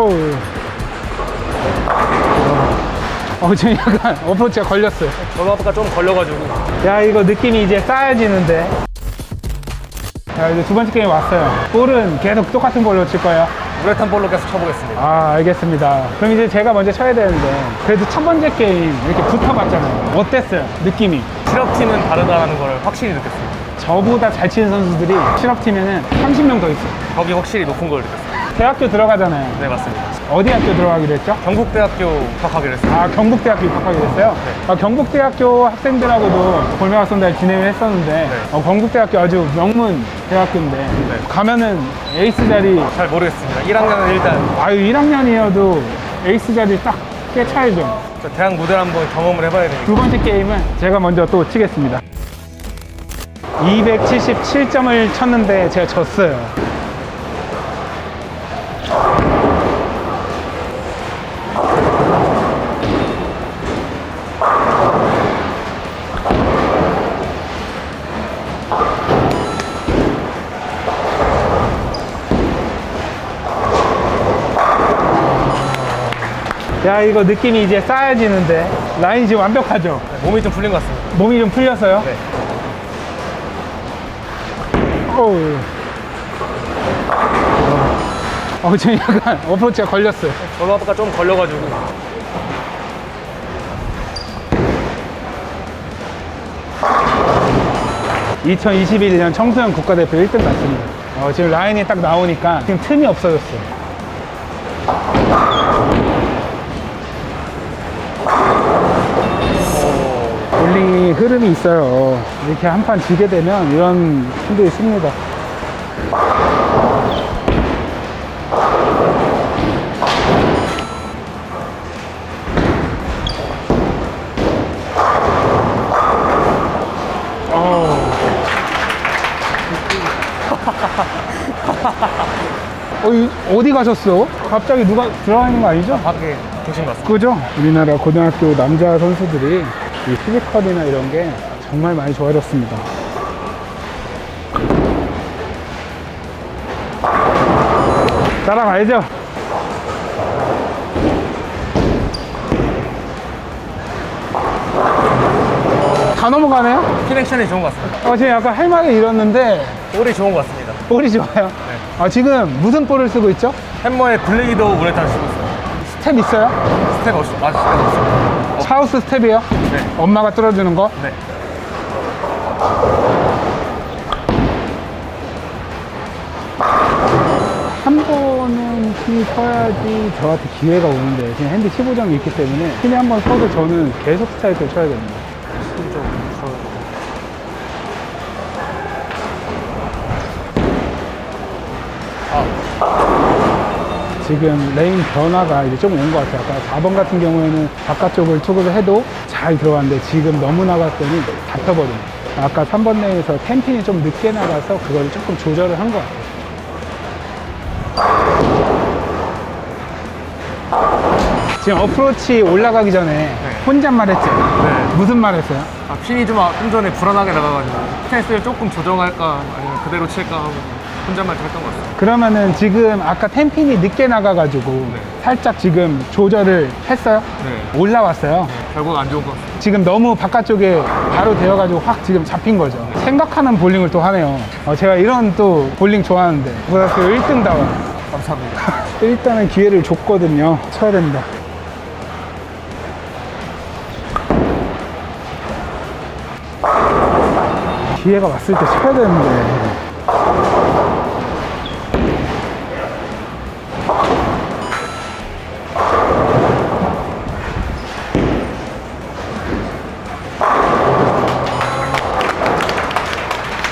어우. 어, 지금 약간 어프로치가 걸렸어요. 저도 아까 좀 걸려가지고 야, 이거 느낌이 이제 쌓여지는데. 자, 이제 두 번째 게임 왔어요. 볼은 계속 똑같은 볼로 칠 거예요. 우레탄 볼로 계속 쳐보겠습니다. 아, 알겠습니다. 그럼 이제 제가 먼저 쳐야 되는데. 그래도 첫 번째 게임 이렇게 붙어봤잖아요. 어땠어요? 느낌이? 실업팀은 다르다는 걸 확실히 느꼈습니다. 저보다 잘 치는 선수들이 실업팀에는 30명 더 있어요. 벽이 확실히 높은 걸 느꼈습니다. 대학교 들어가잖아요. 네, 맞습니다. 어디 학교 들어가기로 했죠? 경북대학교 입학하기로 했습니다. 아, 경북대학교 입학하게 됐어요? 네. 아, 경북대학교 학생들하고도 골매가 쏜다 진행을 했었는데, 네. 어, 경북대학교 아주 명문 대학교인데, 가면은 에이스 자리, 잘 모르겠습니다. 1학년은 일단 아유, 1학년이어도 에이스 자리 딱 꿰차야죠. 저 대학 무대를 한번 경험을 해봐야 되니까 두 번째 게임은 제가 먼저 또 치겠습니다. 277점을 쳤는데 제가 졌어요. 야 이거 느낌이 이제 쌓여지는데 라인이 지금 완벽하죠? 몸이 좀 풀린 것 같습니다. 몸이 좀 풀렸어요? 네. 어우. 어, 지금 약간 어프로치가 걸렸어요. 저도 아까 좀 걸려가지고 2021년 청소년 국가대표 1등 났습니다. 어, 지금 라인이 딱 나오니까 지금 틈이 없어졌어요. 흐름이 있어요. 이렇게 한 판 지게 되면 이런 힘도 있습니다. 어, 이- 어디 가셨어? 갑자기 누가 들어가 있는 거 아니죠? 밖에 것 같습니다. 그죠? 우리나라 고등학교 남자 선수들이 이 피지컬이나 이런 게 정말 많이 좋아졌습니다. 따라가야죠. 다 넘어가네요? 피넥션이 좋은 것 같습니다. 어, 지금 약간 할 말을 잃었는데 볼이 좋은 것 같습니다. 볼이 좋아요. 아, 지금 무슨 볼을 쓰고 있죠? 햄머의 블레이드 우레탄 쓰고 있어요. 스텝 있어요? 스텝 없어. 맞아, 스텝 없어. 차우스 스텝이에요? 네. 엄마가 뚫어주는 거? 네. 한 번은 힘이 서야지 저한테 기회가 오는데 지금 핸드 15점이 있기 때문에 힘이 한 번 서도 저는 계속 스트라이크를 쳐야 됩니다. 지금 레인 변화가 이제 조금 온 것 같아요. 아까 4번 같은 경우에는 바깥쪽을 투구를 해도 잘 들어갔는데 지금 너무 나갔더니 잡혀버립니다. 아까 3번 레인에서 텐핀이 좀 늦게 나가서 그걸 조금 조절을 한 것 같아요. 지금 어프로치 올라가기 전에 혼잣말 했죠? 네. 무슨 말 했어요? 아, 핀이 좀, 아- 좀 전에 불안하게 나가가지고 스탠스를 조금 조정할까 아니면 그대로 칠까 하고 좀 했던 것 같습니다. 그러면은 지금 아까 텐핀이 늦게 나가가지고 살짝 지금 조절을 했어요? 네. 올라왔어요. 결국 안 좋은 것 같습니다. 지금 너무 바깥쪽에 바로 되어가지고 확 지금 잡힌 거죠. 생각하는 볼링을 또 하네요. 어, 제가 이런 또 볼링 좋아하는데 고등학교 1등다워. 감사합니다. 일단은 기회를 줬거든요. 쳐야 됩니다. 기회가 왔을 때 쳐야 되는데.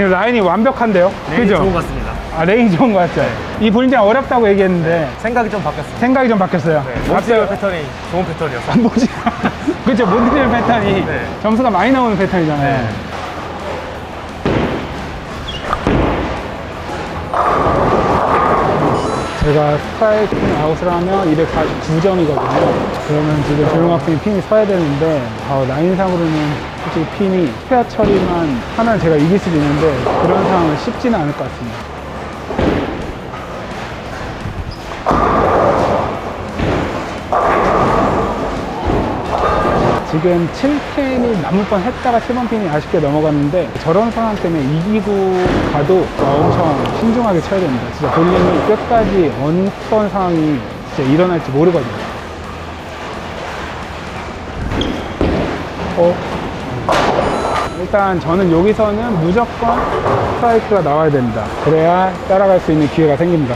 지금 라인이 완벽한데요? 레인이 그죠? 좋은 것 같습니다. 아, 레인이 좋은 것 같죠? 이 볼링장 어렵다고 얘기했는데 생각이 좀 바뀌었습니다. 생각이 좀 바뀌었어요. 네. 몬티리얼 패턴이 좋은. 안 보지. 그렇죠. 몬트리올 패턴이 네. 점수가 많이 나오는 패턴이잖아요. 네. 제가 스트라이크 아웃을 하면 249점이거든요. 그러면 지금 조용학생이 핀이 서야 되는데 어, 라인상으로는 솔직히 핀이 스페어 처리만 하면 제가 이길 수도 있는데 그런 상황은 쉽지는 않을 것 같습니다. 지금 7핀이 남을 뻔 했다가 7번 핀이 아쉽게 넘어갔는데 저런 상황 때문에 이기고 가도 엄청 신중하게 쳐야 됩니다. 진짜 볼링이 끝까지 어떤 상황이 진짜 일어날지 모르거든요. 어? 일단 저는 여기서는 무조건 스트라이크가 나와야 됩니다. 그래야 따라갈 수 있는 기회가 생깁니다.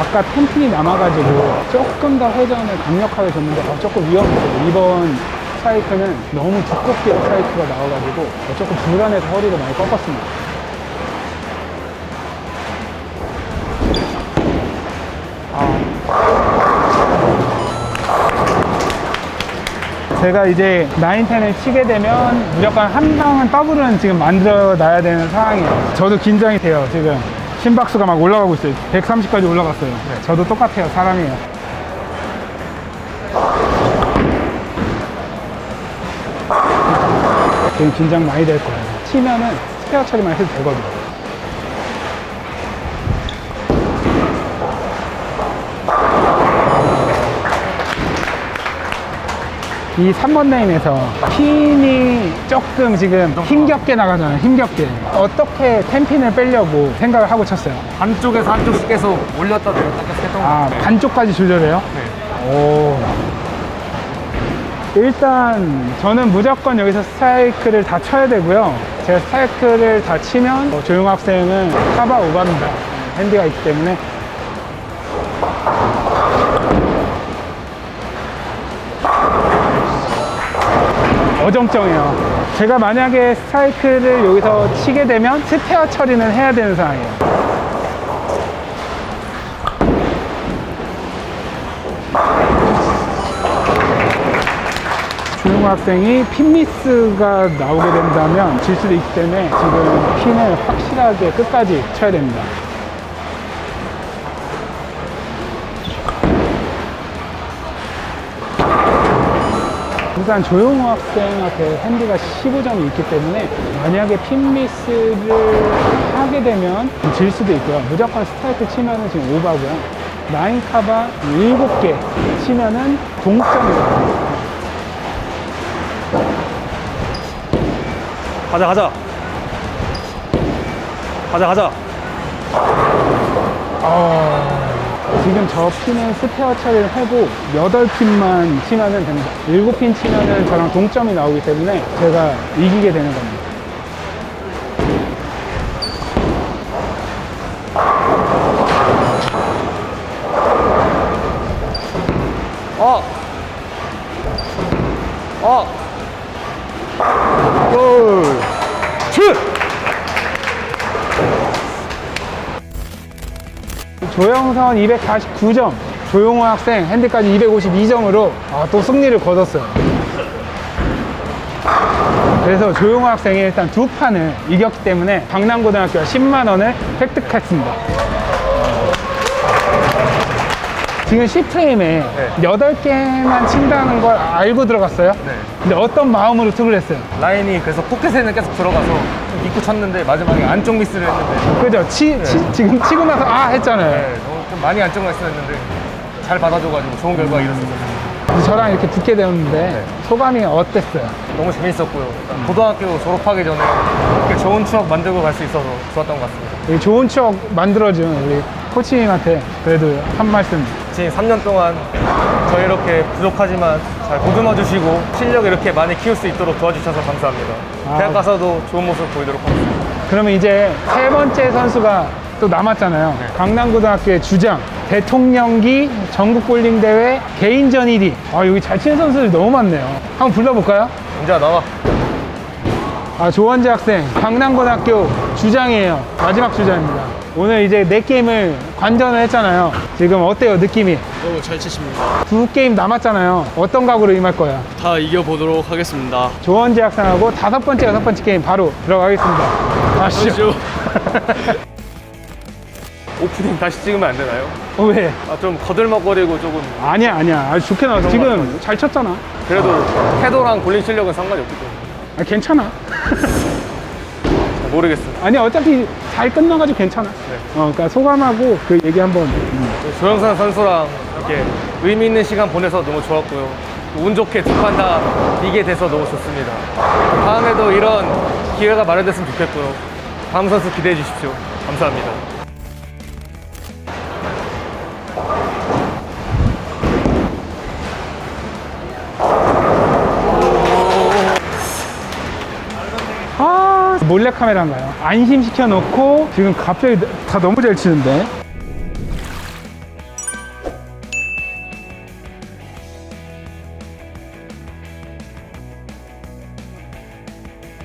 아까 템핀이 남아가지고 조금 더 회전을 강력하게 줬는데 어, 조금 위험했어요. 이번 스트라이크는 너무 두껍게 스트라이크가 나와가지고 어, 조금 불안해서 허리를 많이 꺾었습니다. 제가 이제 나인텐을 치게 되면 무조건 한 방은 더블은 지금 만들어 놔야 되는 상황이에요. 저도 긴장이 돼요, 지금. 심박수가 막 올라가고 있어요. 130까지 올라갔어요. 저도 똑같아요, 사람이에요. 지금 긴장 많이 될 거예요. 치면은 스페어 처리만 해도 되거든요. 이 3번 레인에서 핀이 조금 지금 힘겹게 나가잖아요. 힘겹게. 어떻게 텐핀을 빼려고 생각을 하고 쳤어요. 반쪽에서 한쪽씩 계속 올렸다 내렸다 계속 했던 것 아, 같아요. 반쪽까지 조절해요? 네. 오. 일단 저는 무조건 여기서 스트라이크를 다 쳐야 되고요. 제가 스트라이크를 다 치면 어, 조용 학생은 카바 오바입니다. 핸디가 있기 때문에 어정쩡해요. 제가 만약에 스트라이크를 여기서 치게 되면 스페어 처리는 해야 되는 상황이에요. 조용호 학생이 핀 미스가 나오게 된다면 질 수도 있기 때문에 지금 핀을 확실하게 끝까지 쳐야 됩니다. 일단 조용호 학생한테 핸디가 15점이 있기 때문에 만약에 핀 미스를 하게 되면 질 수도 있고요. 무조건 스트라이크 치면은 지금 오바고요. 나인 카바 7개 치면은 동점이에요. 가자 가자. 가자 가자. 어, 지금 저 핀은 스페어 처리를 하고 8핀만 치면은 됩니다. 7핀 치면은 저랑 동점이 나오기 때문에 제가 이기게 되는 겁니다. 2,249점, 조용호 학생 핸드까지 252점으로 아, 또 승리를 거뒀어요. 그래서 조용호 학생이 일단 두 판을 이겼기 때문에 강남고등학교가 10만 원을 획득했습니다. 지금 10프레임에 네. 8개만 친다는 걸 알고 들어갔어요. 네. 근데 어떤 마음으로 투구를 했어요? 라인이 그래서 포켓에는 계속 들어가서 입구 쳤는데 마지막에 안쪽 미스를 했는데 그죠? 치, 치- 네. 지금 치고 나서 아 했잖아요. 네, 좀 많이 미스 했는데 잘 받아줘가지고 좋은 결과가 이뤘었어요. 저랑 이렇게 붙게 되었는데 소감이 어땠어요? 너무 재밌었고요. 일단 고등학교 졸업하기 전에 이렇게 좋은 추억 만들고 갈 수 있어서 좋았던 것 같습니다. 이 좋은 추억 만들어준 우리 코치님한테 그래도 한 말씀 지금 3년 동안 저희 이렇게 부족하지만 잘 보듬어 주시고 실력 이렇게 많이 키울 수 있도록 도와주셔서 감사합니다. 아. 대학 가서도 좋은 모습 보이도록 하겠습니다. 그러면 이제 세 번째 선수가 또 남았잖아요 네. 강남고등학교의 주장 대통령기 전국볼링대회 개인전 1위 아 여기 잘 치는 선수들이 너무 많네요 한번 불러볼까요? 은재야 나와. 아 조원재 학생 강남고등학교 주장이에요 마지막 주장입니다 오늘 이제 네 게임을 관전을 했잖아요 지금 어때요 느낌이? 너무 잘 치십니다. 두 게임 남았잖아요 어떤 각오로 임할 거야? 다 이겨보도록 하겠습니다. 조원재 학생하고 다섯 번째 여섯 번째 게임 바로 들어가겠습니다 아시죠? 오프닝 다시 찍으면 안 되나요? 어, 왜? 아, 좀 거들먹거리고 조금 아니야 아니야 아주 좋게 나왔어 지금 잘 쳤잖아 그래도 태도랑 볼링 실력은 상관이 없기 때문에 아, 괜찮아 모르겠어요. 아니 어차피 잘 끝나가지고 괜찮아. 어, 그러니까 소감하고 그 얘기 한번. 음. 조영선 선수랑 이렇게 의미 있는 시간 보내서 너무 좋았고요. 운 좋게 두 판 다 이게 돼서 너무 좋습니다. 다음에도 이런 기회가 마련됐으면 좋겠고요. 다음 선수 기대해 주십시오. 감사합니다. 몰래 카메라인가요? 안심시켜 놓고 지금 갑자기 다 너무 잘 치는데